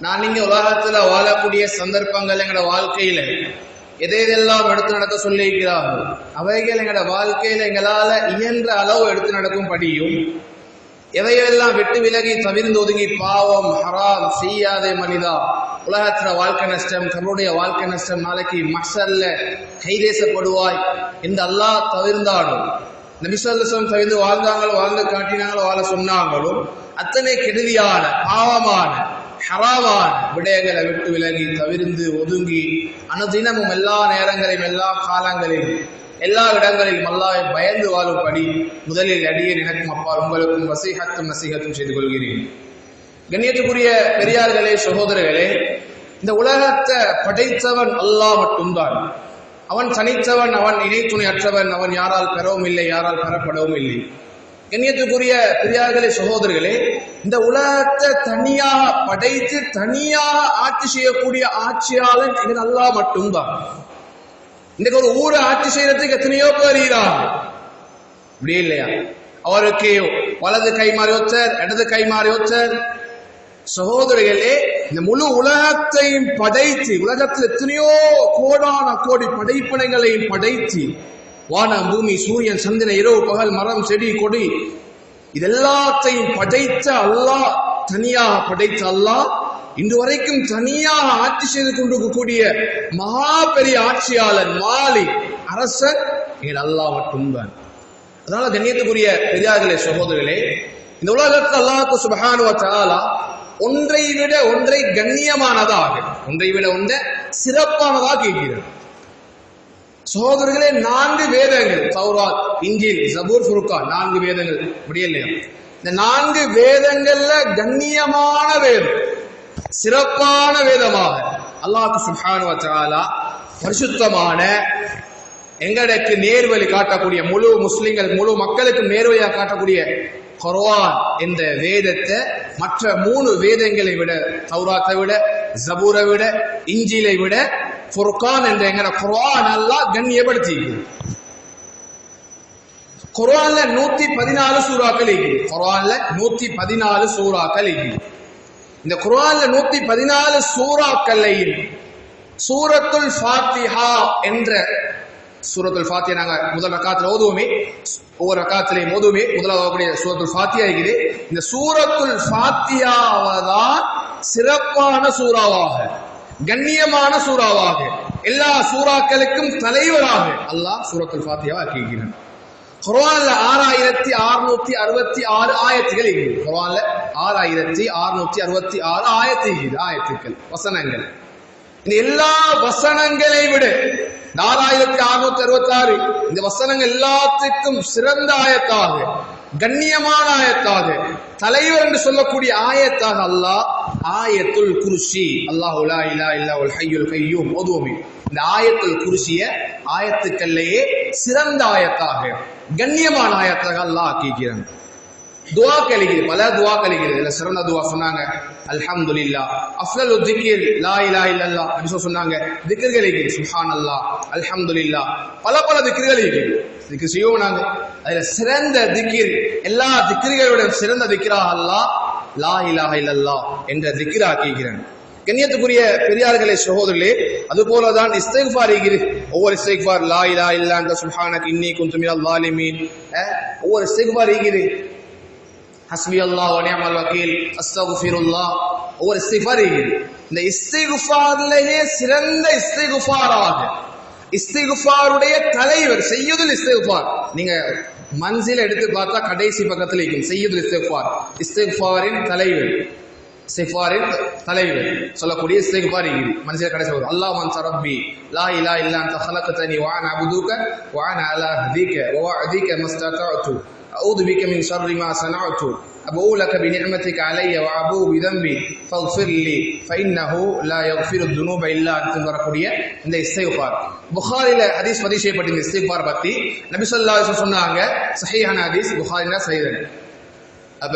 நான் நீங்க உலகத்துல வாழக்கூடிய சந்தர்ப்பங்கள் எங்களோட வாழ்க்கையில எதை எதெல்லாம் எடுத்து நடக்க சொல்லியிருக்கிறார்கள் அவைகள் எங்களோட வாழ்க்கையில எங்களால இயன்ற அளவு எடுத்து நடக்கும் படியும். எவையெல்லாம் விட்டு விலகி தவிர்ந்து ஒதுங்கி பாவம் ஹராம் செய்யாதே மனிதா உலகத்துல வாழ்க்கை நஷ்டம் தன்னுடைய வாழ்க்கை நஷ்டம் நாளைக்கு மஷல்ல கைதேசப்படுவாய் இந்த அல்லாஹ் தவிர்ந்தாலும் நபிசல்லம் தவிர்ந்து வாழ்ந்தாங்களோ வாழ்ந்து காட்டினாங்களோ வாழ சொன்னாங்களும் அத்தனை கெடுதியான பாவமான ஹராவான் விடயங்களை விட்டு விலகி தவிர்ந்து ஒதுங்கி அனுதினமும் எல்லா நேரங்களையும் எல்லா காலங்களிலும் எல்லா இடங்களிலும் அல்லாவை பயந்து வாழும்படி முதலில் அடியே எனக்கும் அப்பா உங்களுக்கும் வசீகத்தும் நசீகத்தும் செய்து கொள்கிறேன். கண்ணியத்துக்குரிய பெரியார்களே சகோதரர்களே இந்த உலகத்தை படைத்தவன் அல்லாஹ் மட்டும்தான். அவன் தனித்தவன் அவன் இணைத்துணை அற்றவன் அவன் யாரால் பெறவும் இல்லை யாரால் பெறப்படவும் இல்லை. கண்ணியத்துக்குரிய பெரியார்களே சகோதரர்களே இந்த உலகத்தை தனியாக படைத்து தனியாக ஆட்சி செய்யக்கூடிய ஆட்சியாளன் எங்கள் நல்லா மட்டும்தான். இன்னைக்கு ஒரு ஊரை ஆட்சி செய்யறதுக்கு எத்தனையோ பேர் இப்படி இல்லையா? அவருக்கு வலது கை மாறி ஒருத்தர் இடது கை மாறி ஒருத்தர். சகோதரிகளே இந்த முழு உலகத்தையும் படைத்து உலகத்தில் எத்தனையோ கோடான கோடி படைப்பினைகளையும் படைத்து வானம் பூமி சூரியன் சந்திரன் இரவு பகல் மரம் செடி கொடி. இதெல்லாத்தையும் படைத்த அல்லாஹ் தனியாக படைத்த அல்லாஹ் இன்று வரைக்கும் தனியாக ஆட்சி செய்து கொண்டிருக்கக்கூடிய மகா பெரிய ஆட்சியாளர் மாலி அரசன் எங்கள் அல்லாஹ் மட்டும்தான் அதனால கண்ணியத்துக்குரிய பெரியார்களே சகோதரர்களே இந்த உலகத்தில் அல்லாஹ்க்கு சுபஹானுவ தஆலா ஒன்றை விட ஒன்றை கண்ணியமானதாக ஒன்றை விட ஒன்றை சிறப்பானதாக கேட்கிறது சகோதரர்களே நான்கு வேதங்கள். சௌராத் இஞ்சில் ஜபூர் ஃபுருக்கா நான்கு வேதங்கள். முடியலையா இந்த நான்கு வேதங்கள்ல கண்ணியமான வேதம் சிறப்பான வேதமாக அல்லாஹ் சுப்ஹானுவ பரிசுத்தமான எங்களுக்கு நேர்வழி காட்டக்கூடிய முழு முஸ்லிம்கள் முழு மக்களுக்கு நேர்வழியாக காட்டக்கூடிய குர்ஆன் என்ற வேதத்தை மற்ற மூணு வேதங்களை விட தௌராத்தை விட ஜபூரை விட இஞ்சிலை விட ஃபுர்கான் என்ற எங்கட குரான் அல்லாஹ் கண்ணியப்படுத்தி குரான்ல நூத்தி பதினாலு சூறாக்கள் இருக்குது. குரான்ல நூத்தி பதினாலு சூறாக்கள் இருக்குது. இந்த குரான்ல நூத்தி பதினாலு சூறாக்கள்லையும் சூரத்துல் ஃபாத்திஹா என்ற சூரத்துல் ஃபாத்தியா நாங்க முதல் ரக்காத்துல ஓதுவோமே. ஒவ்வொரு ரக்காத்திலையும் ஓதுவோமே. முதலாவது ஓதக்கூடிய சூரத்துல் ஃபாத்தியா இருக்குது. இந்த சூரத்துல் ஃபாத்தியாவை தான் சிறப்பான சூறாவாக. கண்ணியமான சூறாவாக. எல்லா சூறாக்களுக்கும் தலைவராக அல்லாஹ் சூரத்துல் ஃபாத்தியாவை ஆக்கியிருக்கிறான். குரான்ல ஆறாயிரத்தி அறுநூத்தி அறுபத்தி ஆறு ஆயத்துகள் இருக்குது. குரான்ல ஆறாயிரத்தி அறுநூத்தி அறுபத்தி ஆறு ஆயத்து இருக்குது. ஆயத்துக்கள் வசனங்கள். இந்த எல்லா வசனங்களை விட நாலாயிரத்தி அறுநூத்தி அறுபத்தி ஆறு இந்த வசனங்கள் எல்லாத்துக்கும் சிறந்த ஆயத்தாக கண்ணியமான ஆயத்தாக தலைவர் என்று சொல்லக்கூடிய ஆயத்தாக அல்லாஹ் ஆயத்துல் குருசி. அல்லாஹ் லா இலா இல்லா உல் ஹையுல் கையும் ஓதுவோமே இந்த ஆயத்துல் குருசிய ஆயத்துக்கள்லேயே சிறந்த ஆயத்தாக கண்ணியமான ஆயத்தாக அல்லாஹ் ஆக்கிக்கிறான் துவா கழிக்குது பல துவா கழிக்குது இதுல சிறந்த துவா சொன்னாங்க. அல்ஹம்துலில்லா. அஃலலு திக்ர் லா இலா இல்லல்லா. சொல்லி சொன்னாங்க. திக்ர்கள் சுஹான் அல்லா அல்லாஹ் அல்ஹம்துலில்லா. பல பல திக்ர்கள் இருக்குது இதுக்கு செய்வோம் நாங்க. அதுல சிறந்த திக்கீர். எல்லா திக்ர்களோட சிறந்த திக்கிரா அல்லாஹ் லா இலா இல்லல்லா என்ற திக்கிரா கேட்கிறேன் கண்ணியத்துக்குரிய பெரியார்களே சகோதரர்களே அது போலதான் இஸ்திக்ஃபார் ஒவ்வொரு இஸ்திக்ஃபார் லா இலா இல்லா அந்த சுஹானக் இன்னி குந்துமியா மினல் ஒவ்வொரு இஸ்திக்ஃபார் இருக்குது ஹஸ்பி அல்லாஹ் நியமல் வக்கீல் அஸ்தகுஃபிருல்லா. ஒவ்வொரு சிஃபரில் இந்த இஸ்திகுஃபாரிலேயே சிறந்த இஸ்திகுஃபாராக இஸ்திகுஃபாருடைய தலைவர் செய்யுதுல் இஸ்திகுஃபார். நீங்க மன்சில் எடுத்து பார்த்தா கடைசி பக்கத்தில் இருக்கும் செய்யுதுல் இஸ்திகுஃபார். இஸ்திகுஃபாரின் தலைவர் சிஃபாரின் தலைவர் சொல்லக்கூடிய இஸ்திகுஃபார் இருக்குது மனசில் கடைசி வரும் அல்லாஹ் மன் சரப்பி லா இலா இல்லா அந்த ஹலக்கத்தனி வான அபுதுக்க வான அலா ஹதீக்க வா ஹதீக்க மஸ்தா أعوذ بك من شر ما صنعت أبوء لك بنعمتك علي وأبوء بذنبي فاغفر لي فإنه لا يغفر الذنوب إلا أنت வரக்கூடிய இந்த இஸ்திக்பார் புகாரில ஹதீஸ் பதிவு செய்யப்பட்ட இந்த இஸ்திக்பார் பத்தி நபி ஸல்லல்லாஹு அலைஹி வஸல்லம் சொன்னாங்க சஹீஹான ஹதீஸ் புகாரில சஹீஹன் அப்ப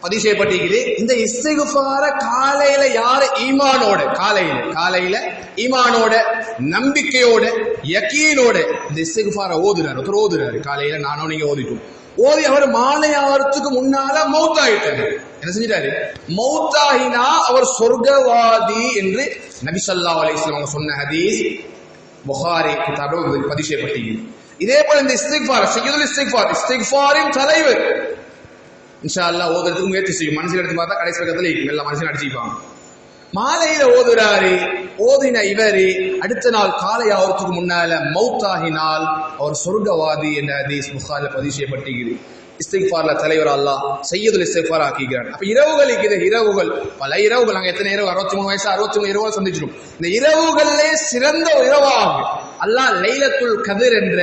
பதிவு செய்யப்பட்டிருக்குது. இந்த இஸ்திகுஃபார காலையில யாரு? ஈமானோட. காலையில. காலையில ஈமானோட நம்பிக்கையோட யக்கீனோட இந்த இஸ்திகுஃபார ஓதுறாரு. ஒருத்தர் ஓதுறாரு. காலையில நானும் நீங்க ஓதிட்டோம். ஓதி அவர் மாலை ஆவறதுக்கு முன்னால மௌத்தாயிட்டாரு. என்ன செஞ்சிட்டாரு? மௌத்தாயினா அவர் சொர்க்கவாதி என்று நபி சல்லா அலிஸ்லாம் அவங்க சொன்ன ஹதீஸ் புகாரி கிதாபில் பதிவு செய்யப்பட்டிருக்கிறது இதே போல இந்த இஸ்திக்ஃபார் செய்யுதல் இஸ்திக்ஃபார் இஸ்திக்ஃபாரின் தலைவர் இன்ஷா அல்லாஹ் ஓதுறதுக்கு முயற்சி செய்யும். மனசில் எடுத்து பார்த்தா கடைசி பக்கத்தில் இருக்கும் எல்லா மனுஷன் அடிச்சுப்பாங்க மாலையில ஓதுறாரு. ஓதின இவரு அடுத்த நாள் காலை ஆவறதுக்கு முன்னால மௌத்தாகினால் அவர் சொர்க்கவாதி என்ற ஹதீஸ் புகாரில் பதிவு செய்யப்பட்டிருக்கிறது இஸ்திக்ஃபார்ல தலைவர் அல்லாஹ் செய்யதுல இஸ்திக்ஃபார் ஆக்கிக்கிறான் அப்ப இரவுகள் இருக்குது இரவுகள். பல இரவுகள். நாங்க எத்தனை இரவு? அறுபத்தி மூணு வயசு அறுபத்தி மூணு இரவு சந்திச்சிடும் இந்த இரவுகளிலே சிறந்த இரவாகும். அல்லாஹ் லைலத்துல் கதிர் என்ற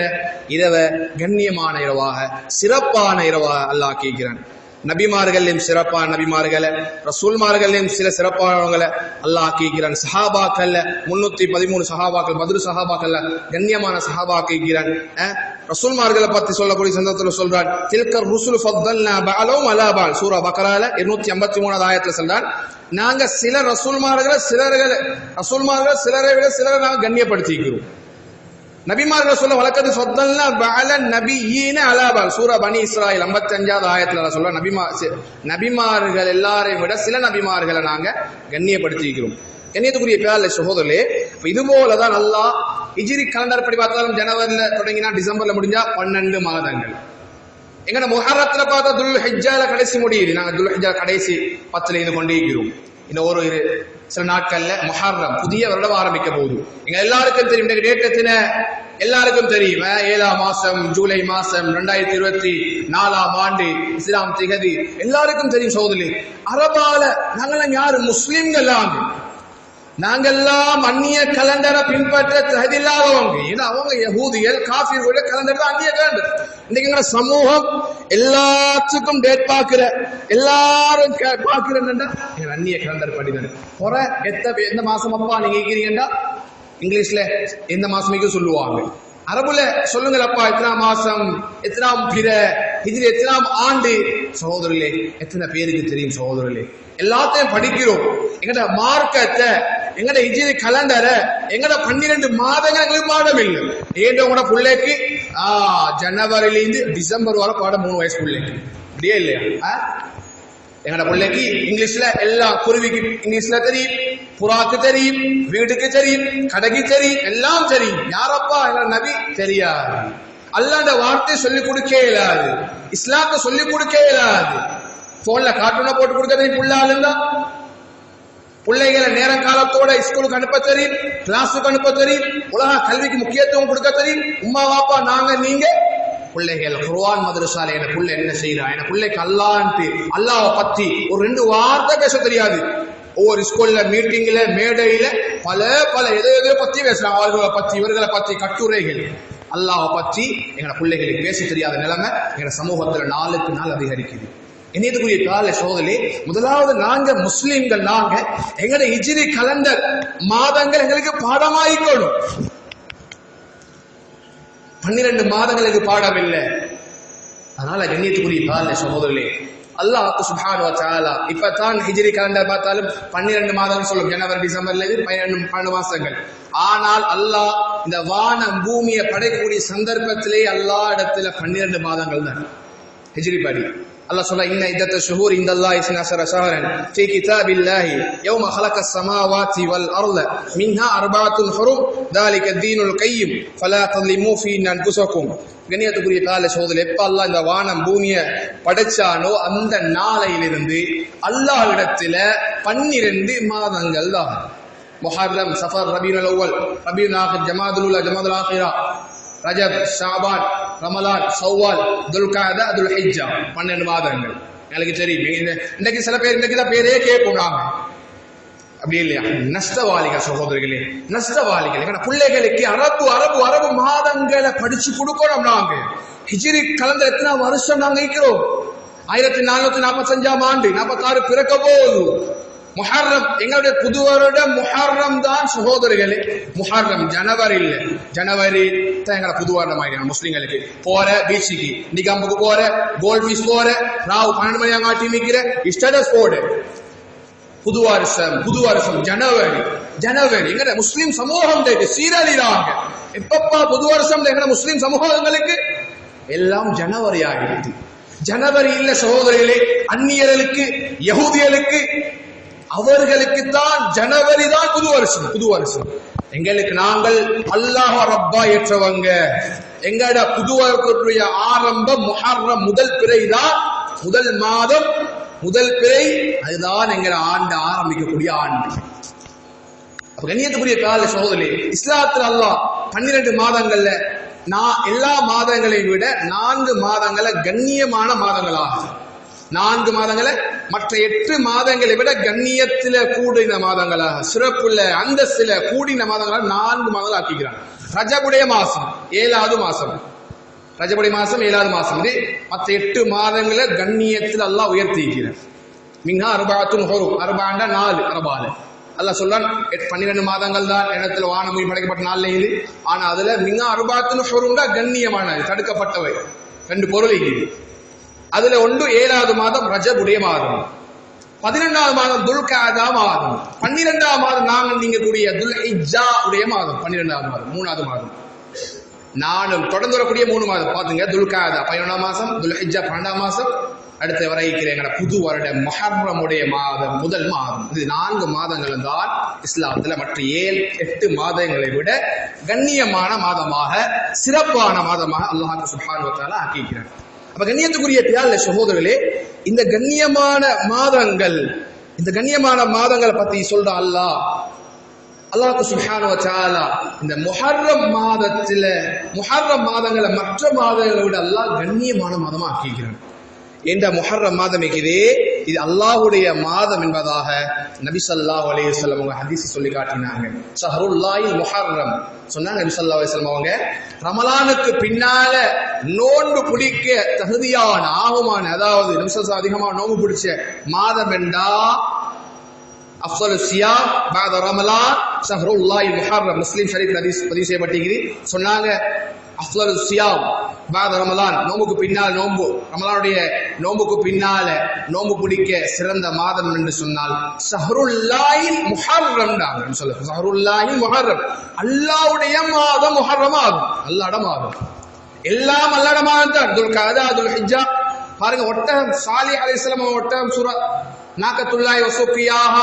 இரவை கண்ணியமான இரவாக சிறப்பான இரவாக அல்லாஹ் ஆக்கிக்கிறான். நபிமார்களையும் சிறப்பான நபிமார்களை ரசூல்மார்களையும் சில சிறப்பானவங்களை அல்லாஹ் கேட்கிறான். சஹாபாக்கள்ல முன்னூத்தி பதிமூணு சஹாபாக்கள் மதுரு சஹாபாக்கள்ல கண்ணியமான சஹாபா கேட்கிறான். ரசூல்மார்களை பத்தி சொல்லக்கூடிய சந்தர்ப்பத்தில் சொல்றான் தில்கர் ருசுல் ஃபத்தல்னா பஅலவும் அலா பஅல் சூரா பக்ரால 253 மூணாவது ஆயத்துல சொல்றான் நாங்க சில ரசூல்மார்களை சிலர்களை ரசூல்மார்களை சிலரை விட சிலரை நாங்க கண்ணியப்படுத்திக்கிறோம். நபிமார்கள் சொல்ல வழக்கத்து சொத்தல்னா பல நபியின அலாபால். சூரா பனி இஸ்ராயில் 55வது ஆயத்துல நான் சொல்ல நபிமா நபிமார்கள் எல்லாரையும் விட சில நபிமார்களை நாங்க கண்ணியப்படுத்திக்கிறோம் கண்ணியத்துக்குரிய பேரில் சகோதரே இப்போ இது போலதான் நல்லா இஜிரி கலண்டர் படி பார்த்தாலும் ஜனவரியில் தொடங்கினா டிசம்பர்ல முடிஞ்சா பன்னெண்டு மாதங்கள். எங்கட முஹரத்துல பார்த்தா துல் ஹெஜ்ஜால கடைசி முடியுது நாங்க துல் ஹெஜ்ஜா கடைசி பத்துல இது கொண்டே இருக்கிறோம் இந்த ஒரு இரு சில நாட்கள்ல மொஹர்ரம் புதிய வருடம் ஆரம்பிக்க போகுது எங்க எல்லாருக்கும் தெரியும் இன்னைக்கு எல்லாருக்கும் தெரியும். ஏழாம் மாசம் ஜூலை மாசம் ரெண்டாயிரத்தி இருபத்தி நாலாம் ஆண்டு இஸ்லாம் திகதி. எல்லாருக்கும் தெரியும் சோதரி அரபால நாங்கெல்லாம் யாரு முஸ்லிம்கள் நாங்கெல்லாம் அந்நிய கலண்டரை பின்பற்ற தகுதியில்லாதவங்க. ஏன்னா அவங்க யகூதிகள் காஃபிர்களோட கலண்டர் தான் அந்நிய கலண்டர் இன்னைக்கு எங்க சமூகம் எல்லாத்துக்கும் டேட் பாக்குற எல்லாரும் கே- பாக்குறேன்னா அந்நிய கலண்டர் படிதான் குறை எத்த எந்த மாசம் அப்பா நீங்க இருக்கிறீங்கன்னா இங்கிலீஷ்ல எந்த மாசமேக்கும் சொல்லுவாங்க? அரபுல சொல்லுங்களப்பா எத்தனா மாசம் எத்தனாம் பிற இதில் எத்தனாம் ஆண்டு? சகோதரர்களே எத்தனை பேருக்கு தெரியும் சகோதரர்களே? எல்லாத்தையும் படிக்கிறோம். எங்கட மார்க்கத்தை எங்கட இஜிரி கலண்டரை எங்கட பன்னிரெண்டு மாதங்கள் எங்களுக்கு பாடம் இல்லை ஏன் உங்களோட பிள்ளைக்கு ஆ ஜனவரில இருந்து டிசம்பர் வரை பாடம் மூணு வயசு பிள்ளைக்கு. அப்படியே இல்லையா? ஆ? எங்கட பிள்ளைக்கு இங்கிலீஷ்ல எல்லா குருவிக்கு இங்கிலீஷ்ல தெரியும் புறாக்கு தெரியும் வீடுக்கு தெரியும் கடைக்கு தெரியும் எல்லாம் தெரியும். யாரப்பா? எங்க நபி? தெரியாது. அல்லாண்ட வார்த்தை சொல்லிக் கொடுக்க இயலாது இஸ்லாத்தை சொல்லிக் கொடுக்க இயலாது போன்ல கார்ட்டூனை போட்டு கொடுக்க நீ புள்ள பிள்ளைகளை நேரம் காலத்தோட ஸ்கூலுக்கு அனுப்ப தெரியும் கிளாஸுக்கு அனுப்ப தெரியும் உலக கல்விக்கு முக்கியத்துவம் கொடுக்க தெரியும். உம்மா பாப்பா நாங்க நீங்க? பிள்ளைகள் குர்ஆன் மதரசால என புள்ள என்ன செய்யறா என பிள்ளைக்கு அல்லான்ட்டு அல்லாவை பத்தி ஒரு ரெண்டு வார்த்தை பேச தெரியாது. ஒவ்வொரு ஸ்கூல்ல மீட்டிங்ல மேடையில பல பல எதோ எதோ பத்தி பேசுறாங்க. அவர்களை பத்தி இவர்களை பத்தி கட்டுரைகள். அல்லாவை பத்தி எங்களை பிள்ளைகளுக்கு பேச தெரியாத நிலைமை எங்க சமூகத்துல நாளுக்கு நாள் அதிகரிக்குது. இணையத்துக்குரிய கால சோதனை முதலாவது நாங்க முஸ்லீம்கள் நாங்க எங்கட இஜிரி கலண்டர் மாதங்கள் எங்களுக்கு பாடமாயிக்கணும். பன்னிரண்டு மாதங்களுக்கு பாடம் இல்லை அதனால கண்ணியத்துக்குரிய கால சகோதரர்களே அல்லாஹ் சுப்ஹானஹு வ இப்பதான் ஹிஜ்ரி கலண்டர் பார்த்தாலும் பன்னிரெண்டு மாதம் சொல்லும் ஜனவரி டிசம்பர்ல இருந்து 12 12 மாசங்கள். ஆனால் அல்லாஹ் இந்த வானம் பூமியை படைக்கக்கூடிய சந்தர்ப்பத்திலே அல்லா இடத்துல 12 மாதங்கள் தான். ஹிஜ்ரி படி. அல்லாஹ் சொல்ல இன்ன இத்தத்த ஷுஹூர் இந்த அல்லாஹ் இஸ்னா அஷர ஷஹரன் ஃபீ கிதாபில்லாஹி யௌம خلق السماوات والارض منها اربعه حرم ذلك الدين القيم فلا تظلموا فيهن انفسكم கண்ணியத்துக்குரிய கால சோதனை எப்ப அல்லாஹ் இந்த வானம் பூமியை படைச்சானோ அந்த நாளையிலிருந்து அல்லாஹ் இடத்துல பன்னிரண்டு மாதங்கள் தான் முஹர்ரம் சஃபர் ரபீனுல் அவ்வல் ரபீன் ஆஹிர் ஜமாதுல் உலா ஜமாதுல் ஆஹிரா ரஜப் ஷாபான் ரமலான் சௌவால் துல்காதா துல் ஹிஜ்ஜா பன்னெண்டு மாதங்கள். எனக்கு தெரியும். இந்த இன்னைக்கு சில பேர் இன்னைக்கு தான் பேரே கேட்போம் நாங்க. அப்படி இல்லையா? நஷ்டவாளிகள் சகோதரிகளே நஷ்டவாளிகள். எங்கட பிள்ளைகளுக்கு அரபு அரபு அரபு மாதங்களை படிச்சு கொடுக்கணும் நாங்க. ஹிஜிரி கலந்த எத்தனை வருஷம் நாங்க இருக்கிறோம்? ஆயிரத்தி நானூத்தி நாற்பத்தஞ்சாம் ஆண்டு நாற்பத்தாறு பிறக்க போகுது. முஹர்ரம் எங்களுடைய புது முஹர்ரம் தான் சகோதரிகளே. முஹர்ரம் ஜனவரி இல்ல. ஜனவரி தான் எங்களை புது வருடம் ஆயிடும் முஸ்லிம்களுக்கு. போற பீச்சுக்கு. நிகம்புக்கு போற கோல்ட் பீச் போற ராவு பன்னெண்டு மணி அங்காட்டி நிக்கிற ஸ்டேட்டஸ் போடு. புது வருஷம் புது வருஷம் ஜனவரி. ஜனவரி எங்கட முஸ்லீம் சமூகம் தேடி சீரழிறாங்க. எப்பப்பா புது வருஷம் எங்கட முஸ்லீம் சமூகங்களுக்கு? எல்லாம் ஜனவரி ஆகிடுது ஜனவரி இல்ல சகோதரிகளே அந்நியர்களுக்கு யகூதியர்களுக்கு அவர்களுக்கு தான் ஜனவரி தான் புது வருஷம் புது வருஷம். எங்களுக்கு நாங்கள் அல்லாஹ் ரப்பா ஏற்றவங்க. எங்கட புது ஆரம்பம் முஹர்ரம் முதல் பிறை தான் முதல் மாதம் முதல் பிறை அதுதான் எங்கட ஆண்டு ஆரம்பிக்கக்கூடிய ஆண்டு. அப்ப கண்ணியத்துக்குரிய கால சகோதரி இஸ்லாத்துல அல்லாஹ் பன்னிரண்டு மாதங்கள்ல நான் எல்லா மாதங்களையும் விட நான்கு மாதங்களை கண்ணியமான மாதங்களாகும். நான்கு மாதங்களை மற்ற எட்டு மாதங்களை விட கண்ணியத்தில கூடின மாதங்களாக சிறப்புள்ள அந்தஸ்துல கூடின மாதங்களாக நான்கு மாதங்கள் ஆக்கிக்கிறான் ரஜபுடைய மாசம் ஏழாவது மாசம். ரஜபுடைய மாசம் ஏழாவது மாசம். இது மற்ற எட்டு மாதங்களை கண்ணியத்தில் எல்லாம் உயர்த்திக்கிறார். மிங்கா அருபாத்தும் ஹொரும் அருபாண்டா நாலு அரபால அல்லாஹ் சொல்றான் எட்- மாதங்கள் தான் இடத்துல வானம் படைக்கப்பட்ட நாள்ல இது. ஆனா அதுல மிங்கா அருபாத்தும் ஹொரும்டா கண்ணியமானது தடுக்கப்பட்டவை. ரெண்டு பொருள் இருக்குது அதுல ஒன்று ஏழாவது மாதம் ரஜபுடைய மாதம். பதினெண்டாவது மாதம் துல்காதா மாதம். பன்னிரெண்டாவது மாதம் நாங்கள் நீங்க கூடிய துல் இஜ்ஜா உடைய மாதம். பன்னிரெண்டாவது மாதம் மூணாவது மாதம். நானும் தொடர்ந்து வரக்கூடிய மூணு மாதம். பாத்துங்க துல்காதா பதினொன்றாம் மாசம் துல் இஜா பன்னெண்டாம் மாசம் அடுத்து வர இருக்கிற எங்களோட புது வருட மொஹர்ரமுடைய மாதம் முதல் மாதம். இது நான்கு மாதங்கள் தான் இஸ்லாத்துல மற்ற ஏழு எட்டு மாதங்களை விட கண்ணியமான மாதமாக சிறப்பான மாதமாக அல்லாஹ் சுபான் ஆக்கியிருக்கிறார் அப்ப கண்ணியத்துக்குரிய பியால சகோதரர்களே இந்த கண்ணியமான மாதங்கள் இந்த கண்ணியமான மாதங்களை பத்தி சொல்ற அல்லாஹ். அல்லாஹ் சுப்ஹானஹு வச்சாலா இந்த முஹர்ரம் மாதத்துல முஹர்ரம் மாதங்களை மற்ற மாதங்களை விட அல்லாஹ் கண்ணியமான மாதமா ஆக்கிக்கிறான் என்ற முஹர்ரம் மாதம் இருக்கிறதே இது அல்லாஹுடைய மாதம் என்பதாக நபி ஸல்லல்லாஹு அலைஹி அவங்க ஹதீஸ் சொல்லி காட்டினாங்க. ஷஹருல்லாஹில் முஹர்ரம். சொன்னாங்க நபி சல்லா அலைஹி அவங்க ரமலானுக்கு பின்னால நோன்பு பிடிக்க தகுதியான ஆகுமான அதாவது நபி ஸல்லல்லாஹு அதிகமா நோன்பு பிடிச்ச மாதம் என்றா அஃபல் சியாம் பாத ரமலான் ஷஹ்ருல்லாஹி முஹர்ரம். முஸ்லிம் ஷரீஃப் பதிவு செய்யப்பட்டிருக்கிறீர் சொன்னாங்க அஃபல் சியாம் பாத ரமலான் நோம்புக்கு பின்னால் நோம்பு ரமலானுடைய நோம்புக்கு பின்னால நோம்பு பிடிக்க சிறந்த மாதம் என்று சொன்னால் சஹருல்லாயின் முஹர்ரம் தான் சொல்ல. சஹருல்லாயின் முஹர்ரம். அல்லாவுடைய மாதம் முஹர்ரம் ஆகும் அல்லாட மாதம் எல்லாம் அல்லாட மாதம் தான். துல்காதா துல் ஹிஜா பாருங்க ஒட்டகம் சாலி அலைஹிஸ்ஸலாம் ஒட்டகம் சுரா நாக்கத்துல்லாஹி வசுக்கியாக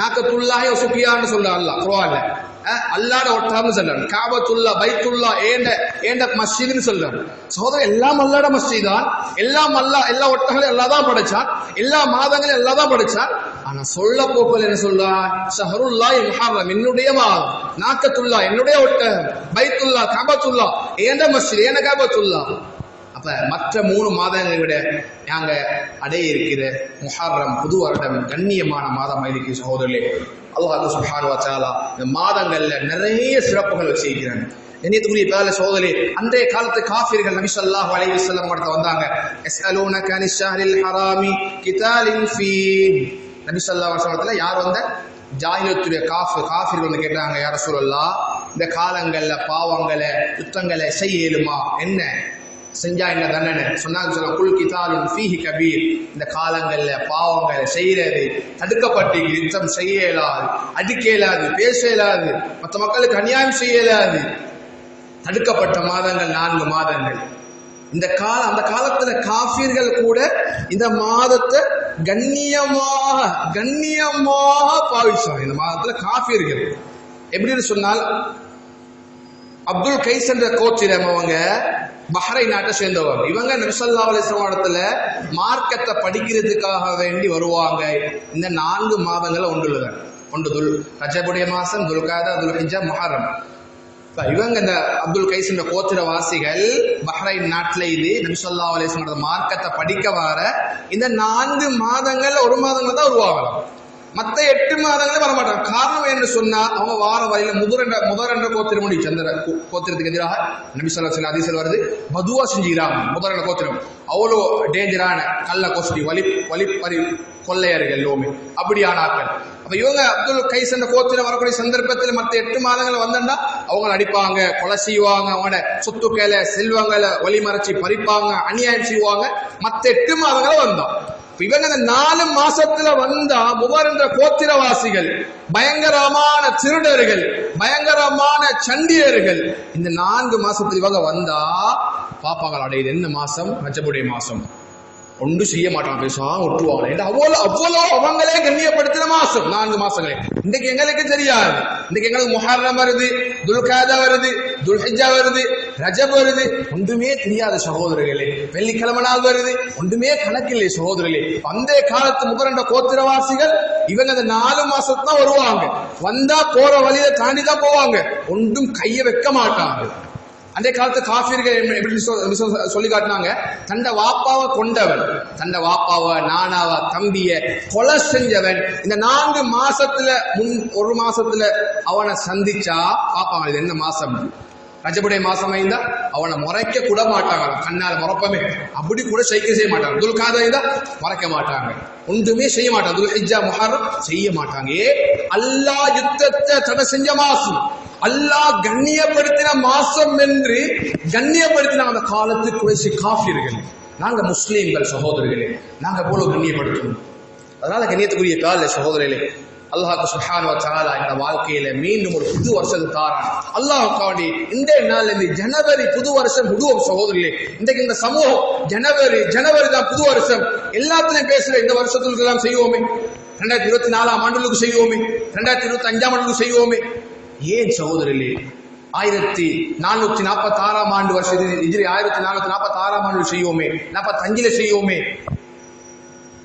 நாக்கத்துல்லாஹி வசுக்கியான்னு சொல்ற அல்லாஹ் குர்ஆன்ல. அல்லாட அல்லாஹ்ட ஒட்டகம்னு சொல்றான். காபத்துல்லா பைத்துல்லா ஏண்ட ஏண்ட மஸ்ஜிதுன்னு சொல்றாங்க சகோதரர் எல்லாம் அல்லாட மஸ்ஜித் தான் எல்லாம் அல்லாஹ் எல்லா ஒட்டகங்களும் எல்லா தான் படைச்சான். எல்லா மாதங்களும் எல்லா தான் படைச்சான். ஆனா சொல்ல போக்கல் என்ன சொல்லா ஷஹருல்லா முஹர்ரம் என்னுடைய மாதம். நாக்கத்துல்லா என்னுடைய ஒட்டகம். பைத்துல்லா காபத்துல்லா ஏண்ட மஸ்ஜித் ஏண்ட காபத்துல்லா? மற்ற மூணு மாதங்களை விட நாங்கள் அடைய இருக்கிற முஹர்ரம் புது வருடம் கண்ணியமான மாதம் இருக்கு சகோதரர்களே. அல்லாஹ் சுஹான் வச்சாலா இந்த மாதங்களில் நிறைய சிறப்புகள் வச்சிருக்கிறாங்க கண்ணியத்துக்குரிய பேரல சோதரி அன்றைய காலத்து காஃபிர்கள் நபி ஸல்லல்லாஹு அலைஹி வஸல்லம் கிட்ட வந்தாங்க. யஸ்அலூனக அனிஷ் ஷஹரில் ஹராமி கிதாலின் ஃபீ. நபி ஸல்லல்லாஹு அலைஹி வஸல்லம் யார் வந்த? ஜாயிலத்துடைய காஃபு காஃபிர்கள் வந்து கேட்டாங்க யார சொல்லலாம் இந்த காலங்களில் பாவங்களை யுத்தங்களை செய்ய இயலுமா? என்ன? செஞ்சா என்ன தண்டனை. சொன்னாங்க சொல்ல குல் கிதாலும் ஃபீஹி கபீர். இந்த காலங்கள்ல பாவங்கள் செய்யறது தடுக்கப்பட்டு யுத்தம் செய்ய இயலாது அடிக்க இயலாது பேச இயலாது மற்ற மக்களுக்கு அநியாயம் செய்ய இயலாது. தடுக்கப்பட்ட மாதங்கள் நான்கு மாதங்கள். இந்த கால அந்த காலத்துல காஃபிர்கள் கூட இந்த மாதத்தை கண்ணியமாக கண்ணியமாக பாவிச்சாங்க. இந்த மாதத்துல காஃபிர்கள். எப்படின்னு சொன்னால் அப்துல் கைஸ் என்ற கோச்சிரம் அவங்க பஹ்ரை நாட்டை சேர்ந்தவங்க இவங்க நபிசல்லா அலிஸ்லாம் இடத்துல மார்க்கத்தை படிக்கிறதுக்காக வேண்டி வருவாங்க. இந்த நான்கு மாதங்களை ஒன்றுள்ளது ஒன்று துல் ரஜபுடைய மாசம் துல்காதா துல் ஹிஜா இவங்க இந்த அப்துல் கைஸ் என்ற கோத்திர வாசிகள் பஹ்ரைன் நாட்டில் இது. நபிசல்லா அலிஸ்லாம் மார்க்கத்தை படிக்க வர இந்த நான்கு மாதங்கள் ஒரு மாதங்கள் தான் உருவாகலாம் மத்த எட்டு மாதங்களே வர மாட்டாங்க காரணம் என்று சொன்னா அவங்க வார வரையில முதரண்ட முதரண்ட கோத்திரம் முடிச்சு சந்திர கோ- கோத்திரத்துக்கு எதிராக நபி சொல்லா சில அதிசல் வருது மதுவா செஞ்சுக்கிறாங்க முதரண்ட கோத்திரம். அவ்வளோ டேஞ்சரான கள்ள கோஷ்டி வலி வலி வலிப்பறி கொள்ளையர்கள் எல்லாமே. அப்படியான ஆட்கள் அப்ப இவங்க அப்துல் கைஸ் என்ற கோத்திரம் வரக்கூடிய சந்தர்ப்பத்தில் மத்த எட்டு மாதங்களை வந்தா அவங்கள அடிப்பாங்க கொலை செய்வாங்க அவங்களோட சொத்துக்களை செல்வங்களை வழிமறைச்சி பறிப்பாங்க அநியாயம் செய்வாங்க. மத்த எட்டு மாதங்களும் வந்தோம் இவங்க இந்த நாலு மாசத்துல வந்தா முவர் என்ற கோத்திரவாசிகள் பயங்கரமான திருடர்கள் பயங்கரமான சண்டியர்கள் இந்த நான்கு மாசத்துல இவங்க வந்தா பாப்பாங்கள் அடையுது. என்ன மாசம்? ரஜபுடைய மாசம். ஒன்றும் செய்ய மாட்டான் பேசுவான் விட்டுருவாங்க ஏன்னா அவ்வளோ அவ்வளோ அவங்களே கண்ணியப்படுத்தின மாசம். நான்கு மாசங்களே. இன்னைக்கு எங்களுக்கு தெரியாது. இன்னைக்கு எங்களுக்கு முஹர்ரம் வருது துல்காதா வருது துல்ஹிஜா வருது ரஜப் வருது ஒன்றுமே தெரியாத சகோதரர்களே. வெள்ளிக்கிழமை நாள் வருது ஒன்றுமே கணக்கில்லை சகோதரர்களே. அந்த காலத்து முகரண்ட கோத்திரவாசிகள் இவங்க அந்த நாலு மாசத்து தான் வருவாங்க. வந்தா போற வழியில தாண்டி தான் போவாங்க. ஒன்றும் கையை வைக்க மாட்டாங்க. அந்த காலத்து காஃபிர்கள் எப்படி சொல்லி காட்டினாங்க? தண்ட வாப்பாவை கொண்டவன் தண்ட வாப்பாவை நானாவ தம்பிய கொலை செஞ்சவன் இந்த நான்கு மாசத்துல முன் ஒரு மாசத்துல அவனை சந்திச்சா பாப்பாங்க இது என்ன மாசம்? ரஜபுடைய மாசம் இருந்தா அவனை முறைக்க கூட மாட்டாங்க. கண்ணால முறப்பமே. அப்படி கூட செய்ய செய்ய மாட்டாங்க. துல் இருந்தா மறைக்க மாட்டாங்க. ஒன்றுமே செய்ய மாட்டாங்க. துல் ஹிஜ்ஜா முஹர்ரம் செய்ய மாட்டாங்க. ஏ அல்லாஹ் யுத்தத்தை தடை செஞ்ச மாசம். அல்லாஹ் கண்ணியப்படுத்தின மாசம் என்று கண்ணியப்படுத்தின அந்த காலத்து குறைசி காஃபியர்கள் நாங்க முஸ்லீம்கள் சகோதரர்களே. நாங்க போல கண்ணியப்படுத்தணும்? அதனால கண்ணியத்துக்குரிய கால சகோதரர்களே அல்லாஹ் சுஹான் வச்சாலா இந்த வாழ்க்கையில மீண்டும் ஒரு புது வருஷத்தை தாரான். அல்லாஹ் இந்த நாள் இருந்து ஜனவரி புது வருஷம் புது சகோதரிகளே. இன்றைக்கு இந்த சமூகம் ஜனவரி ஜனவரி தான் புது வருஷம். எல்லாத்துலயும் பேசுற இந்த வருஷத்துக்கு எல்லாம் செய்வோமே. ரெண்டாயிரத்தி இருபத்தி நாலாம் ஆண்டுகளுக்கு செய்வோமே. ரெண்டாயிரத்தி இருபத்தி அஞ்சாம் ஆண்டுக்கு செய்வோமே. ஏன் சகோதரிலே ஆயிரத்தி நானூத்தி நாற்பத்தி ஆறாம் ஆண்டு வருஷத்தில் இஜிரி ஆயிரத்தி நானூத்தி நாற்பத்தி ஆறாம் ஆண்டு செய்வோமே. நாற்பத்தஞ்சில செய்வோமே.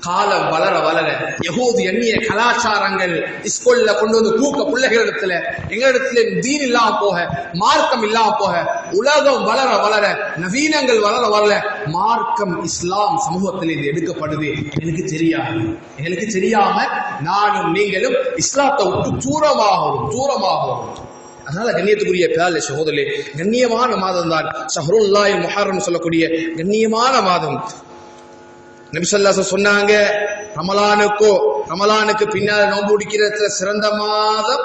காலம் வளர வளர யகூதி எண்ணிய கலாச்சாரங்கள் ஸ்கூல்ல கொண்டு வந்து கூக்க பிள்ளைகளிடத்துல எங்களிடத்துல தீன் இல்லாம போக மார்க்கம் இல்லாம போக உலகம் வளர வளர நவீனங்கள் வளர வளர மார்க்கம் இஸ்லாம் சமூகத்தில் இது எடுக்கப்படுது. எனக்கு தெரியாது. எங்களுக்கு தெரியாம நானும் நீங்களும் இஸ்லாத்தை விட்டு தூரமாகவும் தூரமாகவும் அதனால கண்ணியத்துக்குரிய பேரல சகோதரே கண்ணியமான மாதம் தான் ஷஹருல்லாய் முஹாரம் சொல்லக்கூடிய கண்ணியமான மாதம். நபிசல்லாச சொன்னாங்க ரமலானுக்கோ ரமலானுக்கு பின்னால் நோன்பு பிடிக்கிறதுல சிறந்த மாதம்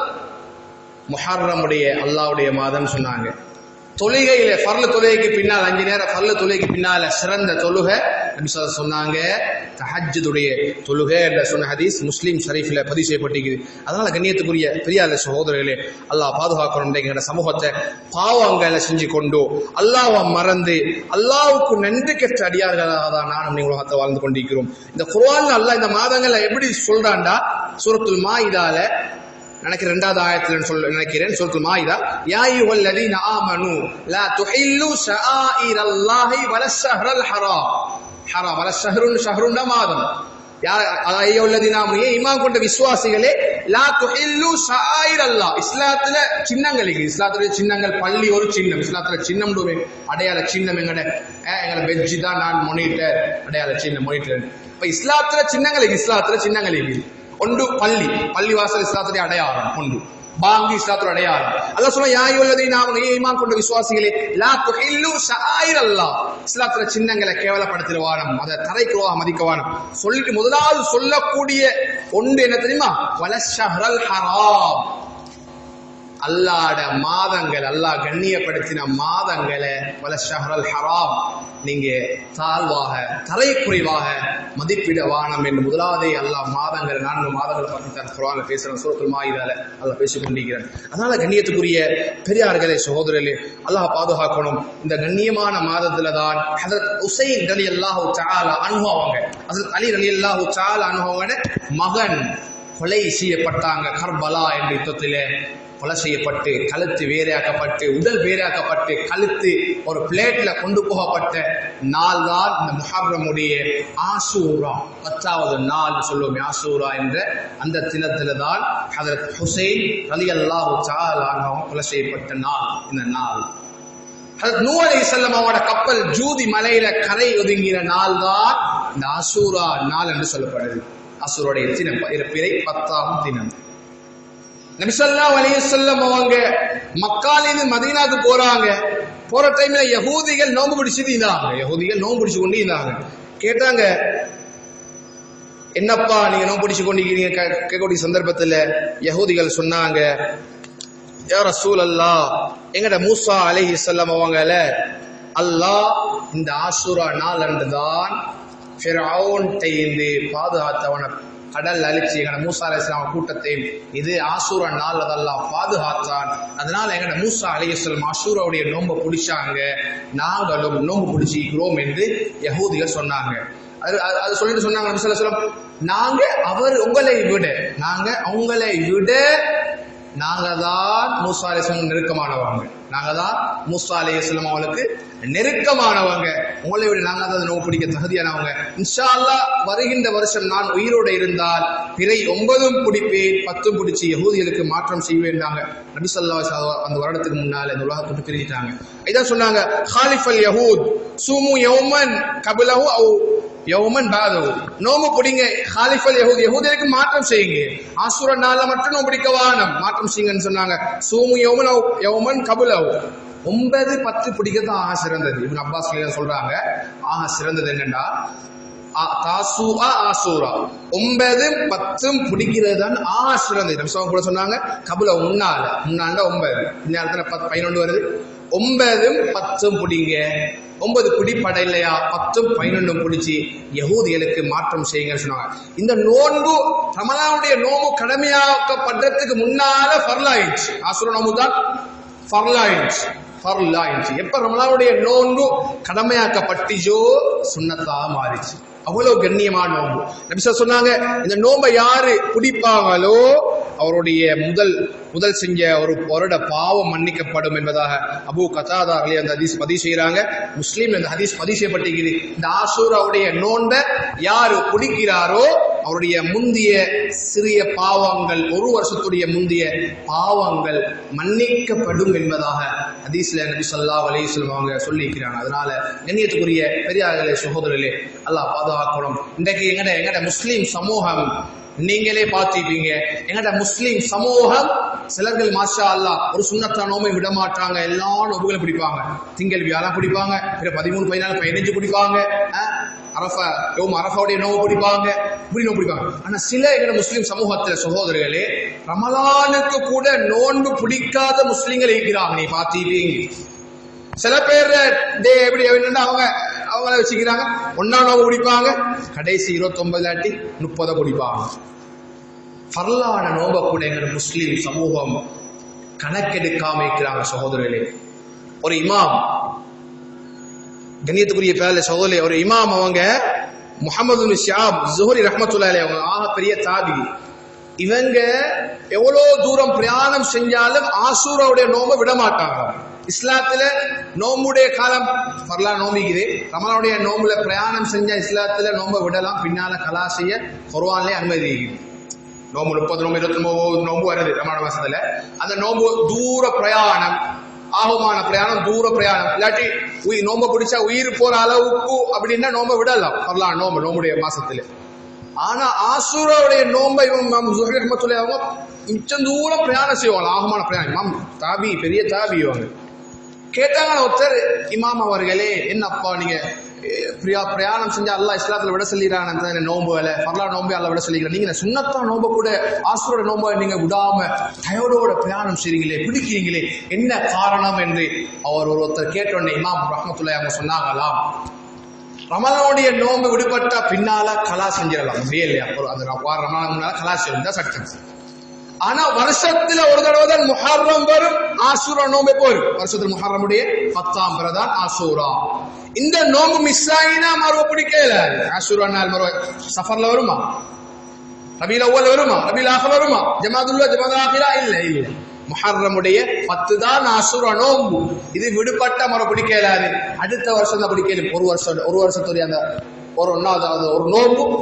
முஹர்ரமுடைய அல்லாவுடைய மாதம் சொன்னாங்க. தொழுகையில பரல தொழுகைக்கு பின்னால் அஞ்சு நேரம் பரல தொழுகைக்கு பின்னால சிறந்த தொழுகை. நபிசல்லா சொன்னாங்க தஹஜுடைய தொழுகை என்ற சொன்ன ஹதீஸ் முஸ்லீம் ஷரீஃபில் பதிவு செய்யப்பட்டிருக்குது. அதனால கண்ணியத்துக்குரிய பெரியாத சகோதரர்களே அல்லாஹ் பாதுகாக்கணும் எங்களோட சமூகத்தை பாவங்களை செஞ்சு கொண்டு அல்லாவை மறந்து அல்லாவுக்கு நன்றி கெட்ட அடியார்களாக தான் நானும் நீங்கள் உலகத்தை வாழ்ந்து கொண்டிருக்கிறோம். இந்த குரான் அல்லாஹ் இந்த மாதங்களை எப்படி சொல்றாண்டா சூரத்துல் இதால நினைக்கிறேன் ரெண்டாவது ஆயத்தில் சொல் நினைக்கிறேன் சூரத்துல் மாயிதா. யா அய்யுஹல்லதீன ஆமனு லா துஹில்லு ஷாயிரல்லாஹி வல ஷஹ்ரல் ஹராம் ஹராம் வல ஷஹ்ருன் ஷஹ்ருன் மாதம். யார் ஐயோல்லதீன ஆமனு ஏன் இமாம் கொண்ட விசுவாசிகளே லா துஹில்லு அல்லாஹ் இஸ்லாத்துல சின்னங்கள் இருக்கு. இஸ்லாத்துல சின்னங்கள் பள்ளி ஒரு சின்னம். இஸ்லாத்துல சின்னம் அடையாள சின்னம் எங்கட அஹ், எங்கட வெஜ்ஜி தான் நான் மொனிட்டர் அடையாள சின்னம் மொனிட்டர் இப்ப இஸ்லாத்துல சின்னங்கள் இருக்கு. இஸ்லாத்துல சின்னங்கள் இருக்கு. ஒன்று பள்ளி. பள்ளி வாசல் இஸ்லாத்துடைய அடையாளம் ஒன்று பாங்கு இஸ்லாத்துடைய அடையாளம். அல்லாஹ் சொல்ல யாய் உள்ளதை நாம் ஈமான் கொண்ட விசுவாசிகளே லா துஹில்லு ஷாயிர் அல்லாஹ் இஸ்லாத்துல சின்னங்களை கேவலப்படுத்திடுவானம் அதை தரைக்குவா மதிக்கவானம். சொல்லிட்டு முதலாவது சொல்லக்கூடிய ஒன்று என்ன தெரியுமா? வலஷஹரல் ஹராம். அல்லாட மாதங்கள் அல்லாஹ் கண்ணியப்படுத்தின மாதங்களை வல ஷஹரல் ஹராம் நீங்க தாழ்வாக தரைக்குறைவாக மதிப்பிட வானம் என்று முதலாவதே அல்லாஹ் மாதங்கள் நான்கு மாதங்கள் பற்றி தான் குரான்ல பேசுறேன் சூரத்துல் மாயிதால அல்லாஹ் பேசிக் கொண்டிருக்கிறேன். அதனால கண்ணியத்துக்குரிய பெரியார்களே சகோதரர்களே அல்லாஹ் பாதுகாக்கணும். இந்த கண்ணியமான மாதத்துல தான் ஹசரத் உசைன் ரலி அல்லாஹு தஆலா அனுபவங்க ஹசரத் ஹதரத் அலி ரலி அல்லாஹு தஆலா அனுபவங்க மகன் கொலை செய்யப்பட்டாங்க கர்பலா என்ற யுத்தத்திலே. கொலை செய்யப்பட்டு கழுத்து வேறையாக்கப்பட்டு உடல் வேறையாக்கப்பட்டு கழுத்து ஒரு பிளேட்ல கொண்டு போகப்பட்ட நாள் தான் இந்த முஹர்ரமுடைய ஆசூரா பத்தாவது நாள் சொல்லுவோம் ஆசூரா என்ற அந்த தினத்துல தான் ஹதரத் ஹுசைன் அலி அல்லாஹு சாலாகவும் கொலை செய்யப்பட்ட நாள் இந்த நாள். ஹதரத் நூ அலைஹிஸ்ஸலாம் அவரோட கப்பல் ஜூதி மலையில கரை ஒதுங்கிற நாள் தான் இந்த அசூரா நாள் என்று சொல்லப்படுது. அசூருடைய தினம் பிறை பத்தாம் தினம். நபிசல்லா செல்லம் அவங்க மக்காலிருந்து மதீனாக்கு போறாங்க. போற டைம்ல யகூதிகள் நோன்பு பிடிச்சிட்டு இருந்தாங்க. யகூதிகள் நோன்பு பிடிச்சு கொண்டு இருந்தாங்க. கேட்டாங்க என்னப்பா நீங்க நோன்பு பிடிச்சு கொண்டிருக்கிறீங்க கேட்கக்கூடிய சந்தர்ப்பத்துல யகூதிகள் சொன்னாங்க யா ரசூல் அல்லாஹ் எங்கட மூசா அலைஹிஸ்ஸலாம் அவங்கள அல்லாஹ் இந்த ஆசூரா நாள் அன்று தான் ஃபிரௌன்ட்ட கடல் அழிச்சு எங்கட மூசா அலி இஸ்லாம் கூட்டத்தை இது ஆசூர நாள் அதெல்லாம் பாதுகாத்தான். அதனால எங்கட மூசா அலி இஸ்லாம் ஆசூராவுடைய நோன்பை பிடிச்சாங்க நாங்களும் நோன்பு பிடிச்சிக்கிறோம் என்று யகூதிகள் சொன்னாங்க. அது அது- அது சொல்லிட்டு சொன்னாங்க நாங்க அவர் உங்களை விட நாங்க அவங்களை விட நாங்க தான் மூசா அலிஸ்லாம் நெருக்கமானவங்க. நாங்க தான் மூசா அலிஸ்லாம் அவங்களுக்கு நெருக்கமானவங்க. உங்களை விட நாங்க தான் நோவு பிடிக்க தகுதியானவங்க. இன்ஷா அல்லாஹ் வருகின்ற வருஷம் நான் உயிரோடு இருந்தால் பிறை ஒன்பதும் பிடிப்பேன் பத்தும் பிடிச்சி யகூதிகளுக்கு மாற்றம் செய்வேன்றாங்க நபிசல்லா அந்த வருடத்துக்கு முன்னால் இந்த உலகத்தை விட்டு பிரிஞ்சிட்டாங்க. இதான் சொன்னாங்க ஹாலிஃபல் யஹூத் சூமு யௌமன் கபிலஹு அவு யௌமன் பாது நோம்பு பிடிங்க ஹாலிஃபல் யஹூத் யஹூதியருக்கு மாற்றம் செய்யுங்க. ஆசுர நாள்ல மட்டும் நோம்பு பிடிக்க வானம். மாற்றம் செய்யுங்கன்னு சொன்னாங்க. சூமு யௌமன் அவு யௌமன் கபுலவு ஒன்பது பத்து பிடிக்க தான் ஆக சிறந்தது. இவன் அப்பாஸ் சொல்றாங்க. ஆக சிறந்தது என்னன்னா ஆ- தாசூஆ ஆசூரா. ஒன்பது பத்தும் பிடிக்கிறது தான் ஆ சிறந்தது நம்ம கூட சொன்னாங்க கபுல முன்னால. முன்னால ஒன்பது. இந்த நேரத்தில் பத்து பதினொன்று வருது. ஒன்பதும் பத்தும் பிடிங்க. ஒன்பது பிடிப்பட இல்லையா பத்தும் பதினொன்றும் பிடிச்சி யகூதிகளுக்கு மாற்றம் செய்யுங்கன்னு சொன்னாங்க. இந்த நோன்பு ரமலானுடைய நோம்பு கடமையாக்கப்படுறதுக்கு முன்னால ஃபர்லாயிடுச்சு. ஆசுர நோம்பு தான் ஃபர்லாயிடுச்சு. ஃபர்லாயிடுச்சு. எப்ப ரமலானுடைய நோன்பு கடமையாக்கப்பட்டுச்சோ சுண்ணத்தா மாறிச்சு. அவ்வளவு கண்ணியமான நோன்பு. நபிசா சொன்னாங்க இந்த நோன்பை யாரு பிடிப்பாங்களோ அவருடைய முதல் முதல் செஞ்ச ஒரு வருட பாவம் மன்னிக்கப்படும் என்பதாக அபு கதாதா அலி அந்த ஹதீஸ் பதிவு செய்கிறாங்க. முஸ்லீம் அந்த ஹதீஸ் பதிவு செய்யப்பட்டிருக்கிறது. இந்த ஆசூராவுடைய நோன்பை யாரு குடிக்கிறாரோ அவருடைய முந்திய சிறிய பாவங்கள் ஒரு வருஷத்துடைய முந்திய பாவங்கள் மன்னிக்கப்படும் என்பதாக ஹதீஸ்ல நபி சொல்லா அலைஹி வஸல்லம் அவங்க சொல்லியிருக்கிறாங்க. அதனால கண்ணியத்துக்குரிய பெரியார்களே சகோதரர்களே அல்லாஹ் பாதுகாக்கணும். இன்றைக்கு எங்கட எங்கட முஸ்லீம் சமூகம் நீங்களே பார்த்துப்பீங்க எங்கட முஸ்லீம் சமூகம் சிலர்கள் மாஷா அல்லாஹ் ஒரு சுண்ணத்தா நோமை விட மாட்டாங்க எல்லா நோம்புகளும் பிடிப்பாங்க. திங்கள் வியாழம் பிடிப்பாங்க. பிற பதிமூணு பதினாலு பதினஞ்சு பிடிப்பாங்க. அரஃபா யோம் அரஃபாவுடைய நோவு பிடிப்பாங்க. இப்படி நோவு பிடிப்பாங்க. ஆனா சில எங்கட முஸ்லீம் சமூகத்துல சகோதரர்களே ரமலானுக்கு கூட நோன்பு பிடிக்காத முஸ்லீம்கள் இருக்கிறாங்க. நீ பார்த்திருப்பீங்க. சில பேர் டே எப்படி என்னன்னா அவங்க அவங்கள வச்சுக்கிறாங்க. ஒன்னா நோவு குடிப்பாங்க. கடைசி இருபத்தொன்பது இல்லாட்டி முப்பதை குடிப்பாங்க. பரலான நோம்ப கூட எங்க முஸ்லீம் சமூகம் கணக்கெடுக்காம இருக்கிறாங்க சகோதரர்களே. ஒரு இமாம் கண்ணியத்துக்குரிய பேரல சகோதரி ஒரு இமாம் அவங்க முகமது ஷியாப் ஜுஹரி ரஹமத்துல்லாலே அவங்க ஆக பெரிய தாபி. இவங்க எவ்வளவு தூரம் பிரயாணம் செஞ்சாலும் ஆசூராவுடைய நோம்பை விட மாட்டாங்க இஸ்லாத்துல நோம்புடைய காலம் வரலா நோம்பிக்குது. ரமலானுடைய நோம்புல பிரயாணம் செஞ்ச இஸ்லாத்துல நோம்பை விடலாம். பின்னால கலா செய்ய குர்ஆன்லயே அனுமதி நோம்பு முப்பது நோம்பு இருபத்தி ஒன்பது நோம்பு வருது ரமண மாசத்துல. அந்த நோம்பு தூர பிரயாணம் ஆகமான பிரயாணம் தூர பிரயாணம். இல்லாட்டி உயிர் நோம்ப பிடிச்சா உயிர் போற அளவுக்கு அப்படின்னா நோம்ப விடலாம். வரலாம் நோம்பு நோம்புடைய மாசத்துல. ஆனா ஆசூராவுடைய நோம்பை இவங்க இமாம் அவங்க மிச்சம் தூரம் பிரயாணம் செய்வாங்க. ஆகமான பிரயாணம். மாம் தாபி பெரிய தாபி அவங்க கேட்டாங்க ஒருத்தர் இமாம் அவர்களே என்னப்பா நீங்க பிரியா பிரயாணம் செஞ்சா அல்லாஹ் இஸ்லாத்துல விட சொல்லிடுறாங்க நோம்பு வேலை பரலா நோம்பு அல்ல விட சொல்லிக்கிறேன். நீங்க சுண்ணத்தா நோம்ப கூட ஆசுரோட நோம்ப நீங்க விடாம தயோடோட பிரயாணம் செய்றீங்களே பிடிக்கிறீங்களே என்ன காரணம் என்று அவர் ஒருத்தர் கேட்டோடனே இமாம் ரஹமத்துல அவங்க சொன்னாங்களாம். ரமலானுடைய நோம்பு விடுபட்டா பின்னால கலா செஞ்சிடலாம். அப்படியே இல்லையா அந்த வார ரமலான் முன்னால கலா செய்யணும் தான் சட்டம். ஆனா வருஷத்துல ஒரு தடவை தான் முஹர்ரம் வரும் ஆசூரா நோம்பு போயிடும் வருஷத்துல முஹர்ரமுடைய பத்தாம் பிரதான் ஆசூரா இந்த நோம்பு மிஸ் ஆகினா மறுவ பிடிக்கல. ஆசூரா நாள் மறுவ. சஃபர்ல வருமா? ரபியில் அவ்வல் வருமா? ரபியில் ஆஹர் வருமா? ஜமாதுல்லா ஜமாத் ஆகிரா இல்ல. இல்ல முஹர்ரமுடைய பத்து தான் ஆசூரா நோம்பு. இது விடுபட்ட மறு பிடிக்கலாது. அடுத்த வருஷம் தான் பிடிக்கல ஒரு வருஷம் ஒரு வருஷத்துடைய அந்த ஒரு ஒன்றாவது ஒரு நோம்பும்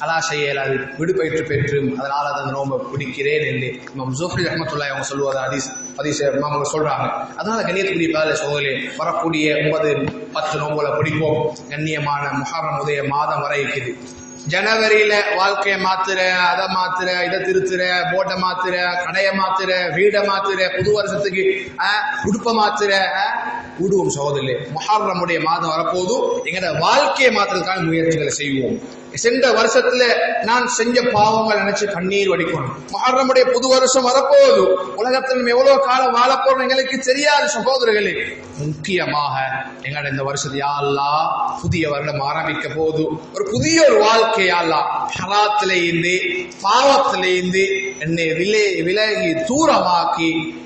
கலா செய்ய இயலாது விடுபெற்று பெற்று அது அந்த நோம்பை பிடிக்கிறேன் என்று இமாம் ஜோஃபி ரஹமத்துல்லாஹி அவங்க சொல்லுவார் ஹதீஸ் ஹதீஸ் இமாம் அவங்க சொல்கிறாங்க அதனால் கண்ணியத்துக்குரிய பேரல சோதலே வரக்கூடிய ஒன்பது பத்து நோம்புகளை பிடிப்போம். கண்ணியமான முகாரம் உதய மாதம் வரை இருக்குது. ஜனவரியில வாழ்க்கையை மாத்துற அதை மாத்துற இதை திருத்துற போட்டை மாத்துற கடையை மாத்துற வீடை மாத்துற புது வருஷத்துக்கு அஹ், உடுப்பை மாத்துற விடுவோம் சகோதரி சகோதரர்களே. முஹர்ரமுடைய மாதம் வரப்போதும் எங்களோட வாழ்க்கையை மாத்துறதுக்கான முயற்சிகளை செய்வோம். சென்ற வருஷத்துல நான் செஞ்ச பாவங்கள் நினைச்சு கண்ணீர் வடிக்கணும். முஹர்ரமுடைய புது வருஷம் வரப்போகுது. உலகத்தில் நம்ம எவ்வளவு காலம் வாழ போறோம் எங்களுக்கு தெரியாது சகோதரர்களே. முக்கியமாக எங்களோட இந்த வருஷத்து யாழ்லா புதிய வருடம் ஆரம்பிக்க போகுது. ஒரு புதிய ஒரு வாழ்க்கை யா பாவத்திலேருந்து என்னை விலை விலகி தூரமாக்கி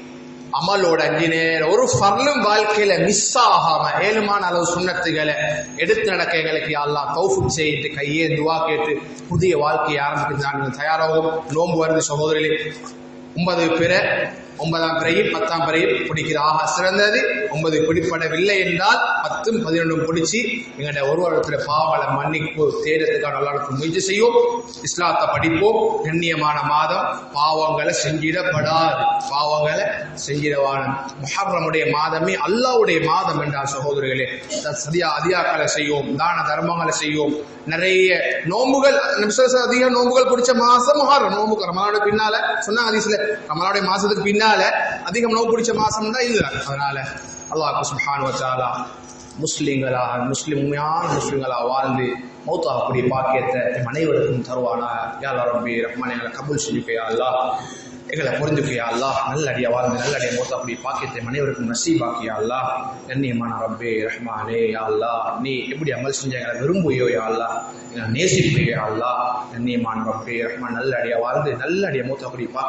அமலோட அஞ்சினேர் நேரம் ஒரு ஃபர்லும் வாழ்க்கையில மிஸ் ஆகாம ஏழுமான அளவு சுண்ணத்துகளை எடுத்து நடக்க எங்களுக்கு எல்லாம் தௌஃபுக் செய்யிட்டு கையே துவா கேட்டு புதிய வாழ்க்கையை ஆரம்பிக்கிறது நாங்கள் தயாராகும் நோன்பு வருது சகோதரிகளே. ஒன்பது பிற ஒன்பதாம் பிறையும் பத்தாம் பிறையும் பிடிக்கிற ஆக சிறந்தது. ஒன்பது பிடிப்படவில்லை என்றால் பத்தும் பதினொன்றும் பிடிச்சி எங்களுடைய ஒரு வருடத்தில் பாவலை மன்னிப்பு தேடுறதுக்கான எல்லாருக்கும் முயற்சி செய்வோம். இஸ்லாத்தை படிப்போம். கண்ணியமான மாதம். பாவங்களை செஞ்சிடப்படாது. பாவங்களை செஞ்சிடவான முஹர்ரமுடைய மாதமே அல்லாவுடைய மாதம் என்றார் சகோதரர்களே சதியா அதிகாக்களை செய்வோம். தான தர்மங்களை செய்வோம். நிறைய நோம்புகள் அதிக நோம்புகள் பிடிச்ச மாசம் முஹர்ரம். நோம்பு ரமலானுடைய பின்னால சொன்னாங்க அதிசல ரமலாவுடைய மாசத்துக்கு பின்னால் அதிகம் நோம்பு பிடிச்ச மாசம் தான் இது. அதனால அல்லாஹ் சுஹான் வச்சாலா முஸ்லீம்களா முஸ்லிம்களாக முஸ்லிம் உண்மையான முஸ்லீம்களா வாழ்ந்து மௌத்தாகக்கூடிய பாக்கியத்தை அனைவருக்கும் தருவானா? யாரா ரப்பி ரஹ்மான் எங்களை கபூல் செஞ்சுக்கையா அல்லாஹ் எங்களை புரிஞ்சுக்கையா அல்லாஹ் நல்லடியா வாழ்ந்து நல்லடியா மௌத்தாக்கூடிய பாக்கியத்தை எம் அனைவருக்கும் நசீபாக்கியா அல்லாஹ் கண்ணியமான ரப்பே ரஹ்மானே யா அல்லாஹ் நீ எப்படி அமல் செஞ்ச எங்களை விரும்புவையோ யா அல்லா. எங்களை நேசிப்பையோ அல்லாஹ் கண்ணியமான ரப்பே ரஹ்மான் நல்லடியா வாழ்ந்து நல்லடியா மௌத்தாக்கூடிய பாக்கியம்